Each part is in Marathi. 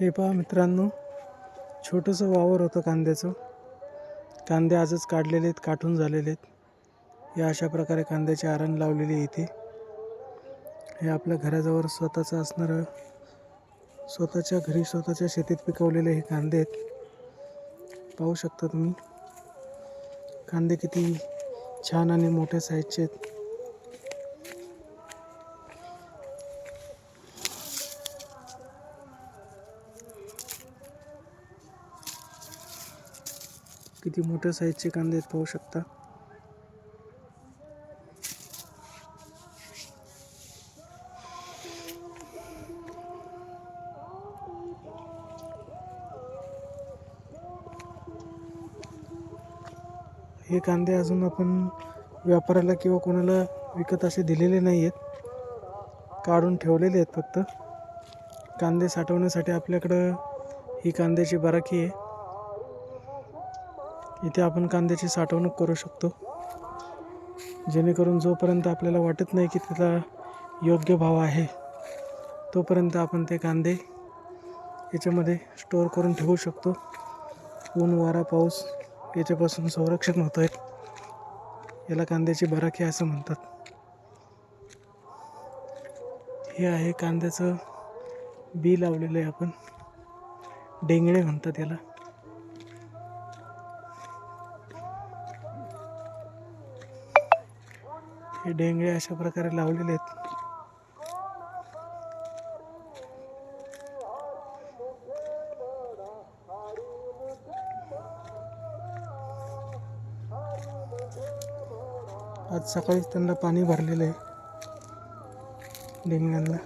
हे पहा मित्रांनो छोटंसं वावर होतं कांद्याचं. कांदे आजच काढलेले आहेत काठून झालेले आहेत. या अशा प्रकारे कांद्याची आरण लावलेली आहे इथे. हे आपल्या घराजवळ स्वतःचं असणारं स्वतःच्या घरी स्वतःच्या शेतीत पिकवलेले हे कांदे आहेत. पाहू शकता तुम्ही. कांदे किती छान आणि मोठ्या साईजचे आहेत. किती मोठ्या साईजचे कांदे आहेत पाहू शकता? हे कांदे अजून आपण व्यापाऱ्याला किंवा कोणाला विकत असे दिलेले नाही आहेत काढून ठेवलेले आहेत फक्त. कांदे साठवण्यासाठी आपल्याकडं ही कांद्याची बराकी आहे. इथे आपण कांद्याची साठवणूक करू शकतो. जेणेकरून जोपर्यंत आपल्याला वाटत नाही की त्याचा योग्य भाव आहे तोपर्यंत आपण ते कांदे याच्यामध्ये स्टोअर करून ठेवू शकतो. ऊन वारा पाऊस याच्यापासून संरक्षण होतं आहे याला कांद्याची बराकी असं म्हणतात. हे आहे कांद्याचं बी लावलेलं आहे आपण. डेंगळे म्हणतात याला. हे डेंगळे अशा प्रकारे लावलेले आहेत. आज सकाळीच त्यांना पाणी भरलेलं आहे. डेंगळ्यांना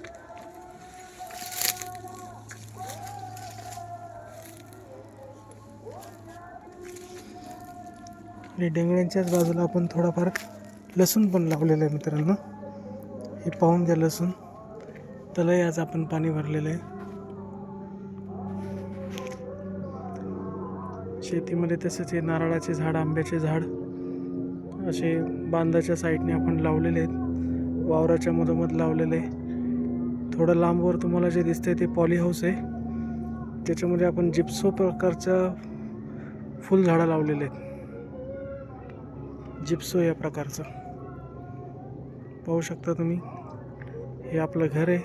आणि डेंगळ्यांच्याच बाजूला आपण थोडाफार लसूण पण लावलेलं आहे मित्रांनो. हे पाहून घ्या लसूण. त्यालाही आज आपण पाणी भरलेलं आहे. शेतीमध्ये तसंच हे नारळाचे झाड आंब्याचे झाड असे बांधाच्या साईडने आपण लावलेले आहेत. वावराच्या मधोमध लावलेले आहे. थोडं लांबवर तुम्हाला जे दिसतंय ते पॉली हाऊस आहे. त्याच्यामध्ये आपण जिप्सो प्रकारच्या फुलझाडं लावलेले आहेत. जिप्सो या प्रकारचं. पाहू शकता तुम्ही हे आपलं घर आहे.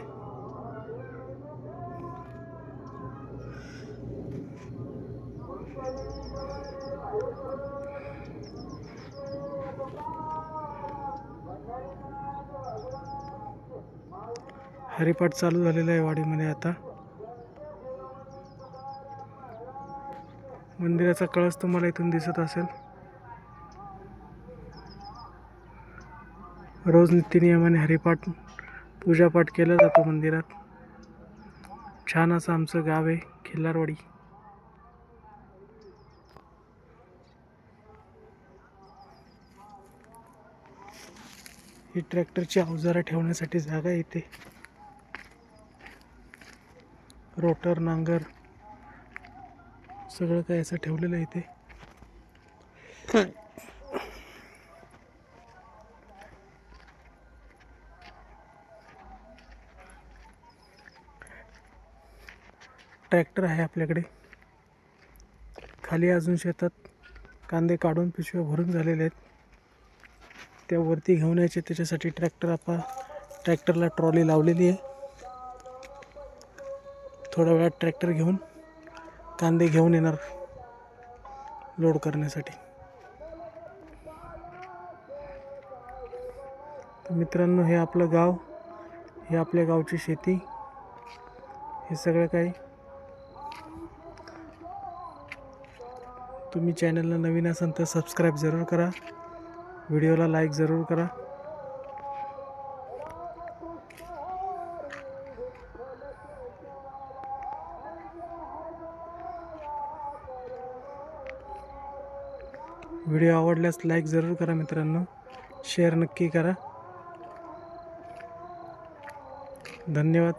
हरिपाठ चालू झालेला आहे वाडीमध्ये आता. मंदिराचा कळस तुम्हाला इथून दिसत असेल. रोज नित्यनियमाने हरिपाठ पूजापाठ केला जातो मंदिरात. छान असं आमचं गाव आहे खिल्लारवाडी. ही ट्रॅक्टरची अवजारं ठेवण्यासाठी जागा येते रोटर नांगर सगळं काय असं ठेवलेलं आहे इथे. ट्रॅक्टर आहे आपल्याकडे. खाली अजून शेतात कांदे काढून पिशव्या भरून झालेले आहेत. त्या वरती घेऊन यायचे. त्याच्यासाठी ट्रॅक्टर आपण ट्रॅक्टरला ट्रॉली लावलेली आहे. थोड्या वेळात ट्रॅक्टर घेऊन कांदे घेऊन येणार लोड करण्यासाठी. मित्रांनो हे आपलं गाव हे आपल्या गावची शेती हे सगळं काही तुम्ही चॅनलला नवीन असाल तर सबस्क्राईब जरूर करा. व्हिडिओला लाईक जरूर करा. व्हिडिओ आवडल्यास लाईक जरूर करा मित्रांनो. शेअर नक्की करा. धन्यवाद.